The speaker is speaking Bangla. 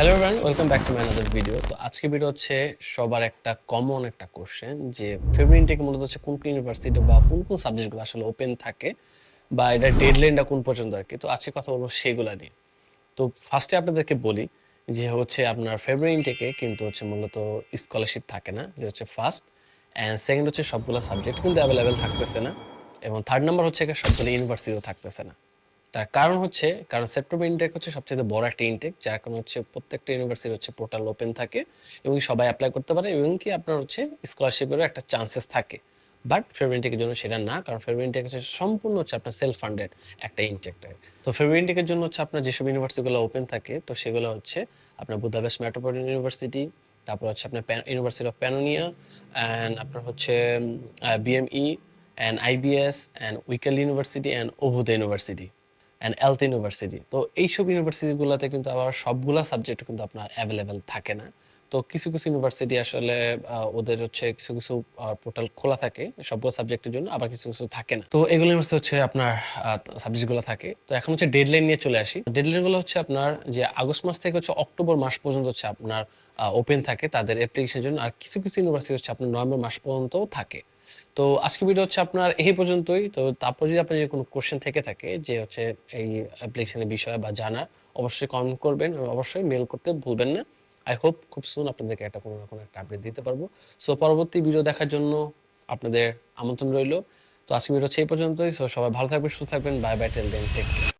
Hello everyone welcome back to my another video তো আজকে ভিডিও হচ্ছে সবার একটা কমন একটা কোশ্চেন যে ফেব্রুয়ারি থেকে মূলত হচ্ছে কোন কোন ইউনিভার্সিটি বা কোন কোন সাবজেক্টগুলো আসলে ওপেন থাকে বা এটা ডেডলাইনটা কোন পর্যন্ত আর কি। তো আজকে কথা বলব সেগুলা নিয়ে। তো ফার্স্টে আপনাদেরকে বলি যে হচ্ছে আপনার ফেব্রুয়ারি থেকে কিন্তু হচ্ছে মূলত স্কলারশিপ থাকে না, যে হচ্ছে ফার্স্ট অ্যান্ড সেকেন্ড হচ্ছে সবগুলো সাবজেক্ট কিন্তু অ্যাভেলেবেল থাকতেছে না এবং থার্ড নাম্বার হচ্ছে সবগুলো ইউনিভার্সিটিও থাকতেছে না। তার কারণ হচ্ছে কারণ সেপ্টেম্বর ইনটেক হচ্ছে সবচেয়ে বড় একটা ইনটেক যার কারণে হচ্ছে প্রত্যেকটা ইউনিভার্সিটি হচ্ছে পোর্টাল ওপেন থাকে এবং সবাই অ্যাপ্লাই করতে পারে এবং কি আপনার হচ্ছে স্কলারশিপেরও একটা চান্সেস থাকে। বাট ফেব্রুয়ারি ইনটেকের জন্য সেটা না কারণ ফেব্রুয়ারি ইনটেক হচ্ছে সম্পূর্ণ হচ্ছে আপনার সেলফ ফান্ডেড একটা ইনটেক তো ফেব্রুয়ারি ইনটেকের জন্য হচ্ছে আপনার যেসব ইউনিভার্সিটিগুলো ওপেন থাকে তো সেগুলো হচ্ছে আপনার বুদাপেস্ট মেট্রোপলিটন ইউনিভার্সিটি তারপর হচ্ছে আপনার ইউনিভার্সিটি অফ প্যানোনিয়া অ্যান্ড আপনার হচ্ছে BME and IBS and Wekerle university and Obuda university and ELTE university তো এইসব ইউনিভার্সিটিগুলোতে কিন্তু আবার সবগুলা সাবজেক্ট কিন্তু আপনার অ্যাভেলেবেল থাকে না। তো কিছু কিছু ইউনিভার্সিটি আসলে ওদের হচ্ছে কিছু কিছু পোর্টাল খোলা থাকে, সবগুলো সাবজেক্টের জন্য, আবার কিছু কিছু থাকে না। তো এগুলো ইউনিভার্সিটি হচ্ছে আপনার সাবজেক্টগুলো থাকে। তো এখন হচ্ছে ডেডলাইন নিয়ে চলে আসি। ডেডলাইনগুলো হচ্ছে আপনার যে আগস্ট মাস থেকে হচ্ছে অক্টোবর মাস পর্যন্ত হচ্ছে আপনার ওপেন থাকে, তাদের অ্যাপ্লিকেশনের জন্য। আর কিছু কিছু ইউনিভার্সিটি হচ্ছে আপনার নভেম্বর মাস পর্যন্তও থাকে। তো আজকে ভিডিও হচ্ছে আপনার এই পর্যন্তই। তো তারপর যদি আপনার যদি কোনো কোশ্চেন থেকে থাকে, যে হচ্ছে এই অ্যাপ্লিকেশনের বিষয়ে বা জানা, অবশ্যই কমেন্ট করবেন অবশ্যই মেল করতে ভুলবেন না। আই হোপ খুব সুন আপনাদেরকে একটা কোনো না কোনো একটা আপডেট দিতে পারব। সো পরবর্তী ভিডিও দেখার জন্য আপনাদের আমন্ত্রণ রইল। তো আজকে ভিডিও হচ্ছে এই পর্যন্তই। সো সবাই ভালো থাকবেন, সুস্থ থাকবেন। Bye bye tell then take